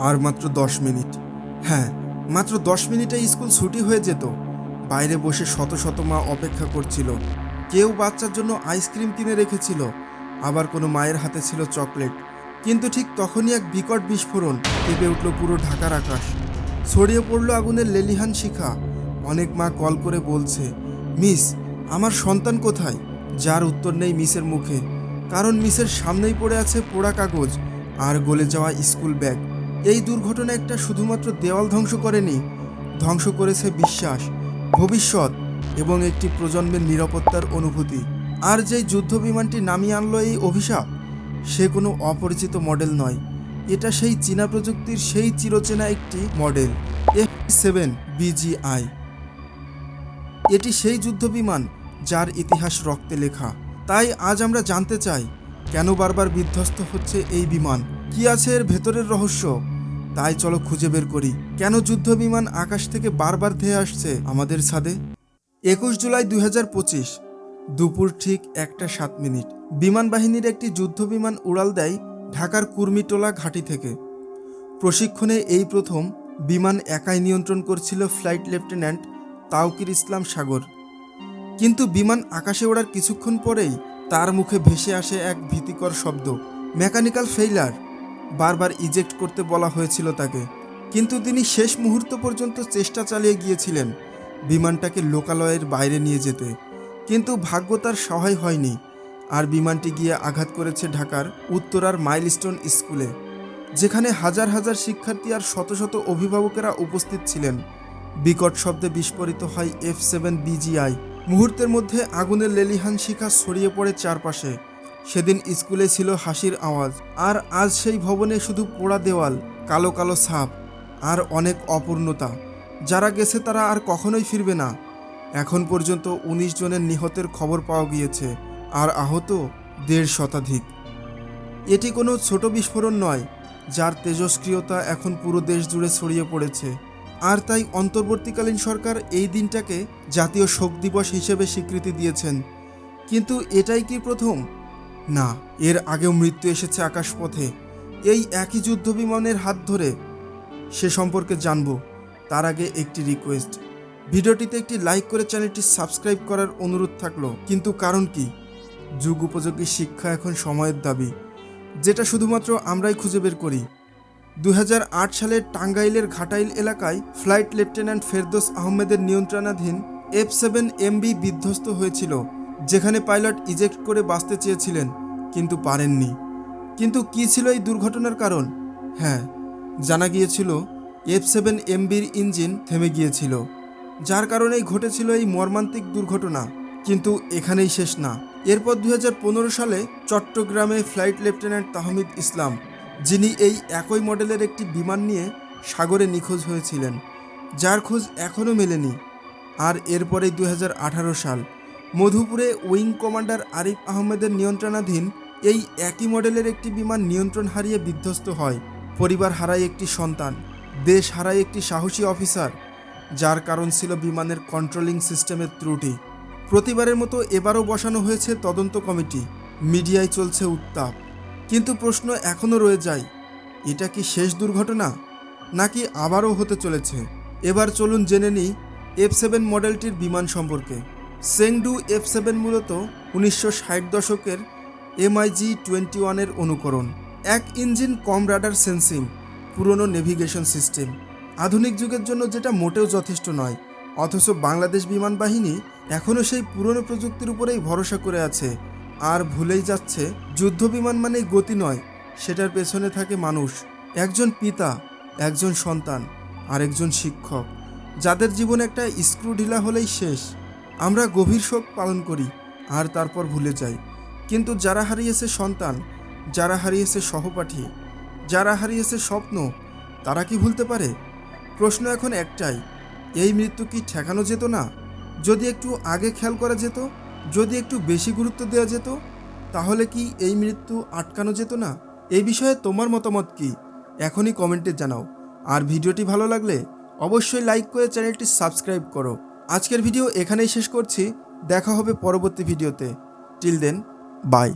আর মাত্র দশ মিনিট। হ্যাঁ মাত্র দশ মিনিটে স্কুল ছুটি হয়ে যেত। বাইরে বসে শত শত মা অপেক্ষা করছিল। কেউ বাচ্চার জন্য আইসক্রিম কিনে রেখেছিল। আবার কোনো মায়ের হাতে ছিল চকলেট। কিন্তু ঠিক তখনই এক বিকট বিস্ফোরণ কেঁপে উঠল পুরো ঢাকার আকাশ। ছড়িয়ে পড়ল আগুনের লেলিহান শিখা। অনেক মা কল করে বলছে, মিস, আমার সন্তান কোথায়? যার উত্তর নেই মিসের মুখে। কারণ মিসের সামনেই পড়ে আছে পোড়া কাগজ আর গলে যাওয়া স্কুল ব্যাগ। এই দুর্ঘটনা একটা শুধুমাত্র দেওয়াল ধ্বংস করেনি, ধ্বংস করেছে বিশ্বাস, ভবিষ্যৎ এবং একটি প্রজন্মের নিরাপত্তার অনুভূতি। আর যেই যুদ্ধ বিমানটি নামিয়ে আনলো এই অভিশাপ, সে কোনো অপরিচিত মডেল নয়। এটা সেই চীনা প্রযুক্তির সেই চিরচেনা একটি মডেল এফ সেভেন বিজিআই এটি সেই যুদ্ধ বিমান যার ইতিহাস রক্তে লেখা। তাই আজ আমরা জানতে চাই, কেন বারবার বিধ্বস্ত হচ্ছে এই বিমান? কি আছে এর ভেতরের রহস্য? তাই চলো খুঁজে বের করি। কেন যুদ্ধ বিমান আকাশ থেকে বারবার ধেয়ে আসছে আমাদের ছাদে? একুশ জুলাই দু হাজার পঁচিশ, দুপুর ঠিক একটা সাত মিনিট। বিমান বাহিনীর একটি যুদ্ধ বিমান উড়াল দেয় ঢাকার কুর্মিটোলা ঘাঁটি থেকে। প্রশিক্ষণে এই প্রথম বিমান একাই নিয়ন্ত্রণ করছিল ফ্লাইট লেফটেন্যান্ট তাওকির ইসলাম সাগর। কিন্তু বিমান আকাশে ওড়ার কিছুক্ষণ পরেই তার মুখে ভেসে আসে এক ভীতিকর শব্দ, মেকানিক্যাল ফেইলার। বারবার ইজেক্ট করতে বলা হয়েছিল তাকে। কিন্তু তিনি শেষ মুহূর্ত পর্যন্ত চেষ্টা চালিয়ে গিয়েছিলেন বিমানটাকে লোকালয়ের বাইরে নিয়ে যেতে। কিন্তু ভাগ্য তার সহায় হয়নি। আর বিমানটি গিয়ে আঘাত করেছে ঢাকার উত্তরার মাইলস্টোন স্কুলে, যেখানে হাজার হাজার শিক্ষার্থী আর শত শত অভিভাবকেরা উপস্থিত ছিলেন। বিকট শব্দে বিস্ফোরিত হয় এফ সেভেন বিজিআই। মুহূর্তের মধ্যে আগুনের লেলিহান শিখা ছড়িয়ে পড়ে চারপাশে। সেদিন স্কুলে ছিল হাসির আওয়াজ, আর আজ সেই ভবনে শুধু পোড়া দেওয়াল, কালো কালো ছাপ আর অনেক অপূর্ণতা। যারা গেছে তারা আর কখনোই ফিরবে না। এখন পর্যন্ত উনিশ জনের নিহতের খবর পাওয়া গিয়েছে, আর আহত দেড় শতাধিক। এটি কোনো ছোট বিস্ফোরণ নয়, যার তেজস্ক্রিয়তা এখন পুরো দেশ জুড়ে ছড়িয়ে পড়েছে। আর তাই অন্তর্বর্তীকালীন সরকার এই দিনটাকে জাতীয় শোক দিবস হিসেবে স্বীকৃতি দিয়েছেন। কিন্তু এটাই কি প্রথম? না, এর আগেও মৃত্যু এসেছে আকাশপথে। এই একই যুদ্ধ বিমানের হাত ধরে সে সম্পর্কে জানব। তার আগে একটি রিকোয়েস্ট ভিডিওটিতে একটি লাইক করে চ্যানেলটি সাবস্ক্রাইব করার অনুরোধ থাকল। কিন্তু কারণ কি? যুগ উপযোগী শিক্ষা এখন সময়ের দাবি, যেটা শুধুমাত্র আমরাই খুঁজে বের করি। দু সালে টাঙ্গাইলের ঘাটাইল এলাকায় ফ্লাইট লেফটেন্যান্ট ফেরদোস আহমেদের নিয়ন্ত্রণাধীন এফ সেভেন এমবি বিধ্বস্ত হয়েছিল। যেখানে পাইলট ইজেক্ট করে বাঁচতে চেয়েছিলেন, কিন্তু পারেননি। কিন্তু কি ছিল এই দুর্ঘটনার কারণ? হ্যাঁ জানা গিয়েছিল এফ সেভেন এমবির ইঞ্জিন থেমে গিয়েছিল, যার কারণেই ঘটেছিল এই মর্মান্তিক দুর্ঘটনা। কিন্তু এখানেই শেষ না। এরপর দু হাজার পনেরো সালে চট্টগ্রামে ফ্লাইট লেফটেন্যান্ট তাহমিদ ইসলাম, যিনি এই একই মডেলের একটি বিমান নিয়ে সাগরে নিখোঁজ হয়েছিলেন, যার খোঁজ এখনও মেলেনি। আর এরপরেই দু হাজার আঠারো সাল মধুপুরে উইং কমান্ডার আরিফ আহমেদের নিয়ন্ত্রণাধীন এই একই মডেলের একটি বিমান নিয়ন্ত্রণ হারিয়ে বিধ্বস্ত হয়। পরিবার হারায় একটি সন্তান, দেশ হারায় একটি সাহসী অফিসার, যার কারণ ছিল বিমানের কন্ট্রোলিং সিস্টেমের ত্রুটি। প্রতিবারের মতো এবারও বসানো হয়েছে তদন্ত কমিটি, মিডিয়ায় চলছে উত্তাপ। কিন্তু প্রশ্ন এখনও রয়ে যায়, এটা কি শেষ দুর্ঘটনা, নাকি আবারও হতে চলেছে? এবার চলুন জেনে নিই এফ সেভেন মডেলটির বিমান সম্পর্কে। সেংডু এফ সেভেন মূলত উনিশশো ষাট দশকের এমআইজি টোয়েন্টি ওয়ানের অনুকরণ। এক ইঞ্জিন কম রাডার সেন্সিং, পুরনো নেভিগেশন সিস্টেম। আধুনিক যুগের জন্য যেটা মোটেও যথেষ্ট নয়, অথচ বাংলাদেশ বিমান বাহিনী এখনও সেই পুরনো প্রযুক্তির উপরেই ভরসা করে আছে। আর ভুলেই যাচ্ছে, যুদ্ধ বিমান মানেই গতি নয়, সেটার পেছনে থাকে মানুষ। একজন পিতা, একজন সন্তান আর একজন শিক্ষক, যাদের জীবনে একটা স্ক্রু ঢিলা হলেই শেষ। আমরা গভীর শোক পালন করি আর তারপর ভুলে যাই। কিন্তু যারা হারিয়েছে সন্তান, যারা হারিয়েছে সহপাঠী, যারা হারিয়েছে স্বপ্ন, তারা কি ভুলতে পারে? প্রশ্ন এখন একটাই, এই মৃত্যু কি ঠেকানো যেত না? যদি একটু আগে খেয়াল করা যেত, যদি একটু বেশি গুরুত্ব দেওয়া যেত, তাহলে কি এই মৃত্যু আটকানো যেত না? এই বিষয়ে তোমার মতামত কি? এখনই কমেন্টে জানাও। আর ভিডিওটি ভালো লাগলে অবশ্যই লাইক করে চ্যানেলটি সাবস্ক্রাইব করো। আজকের ভিডিও এখানেই শেষ করছি। দেখা হবে পরবর্তী ভিডিওতে। Till then by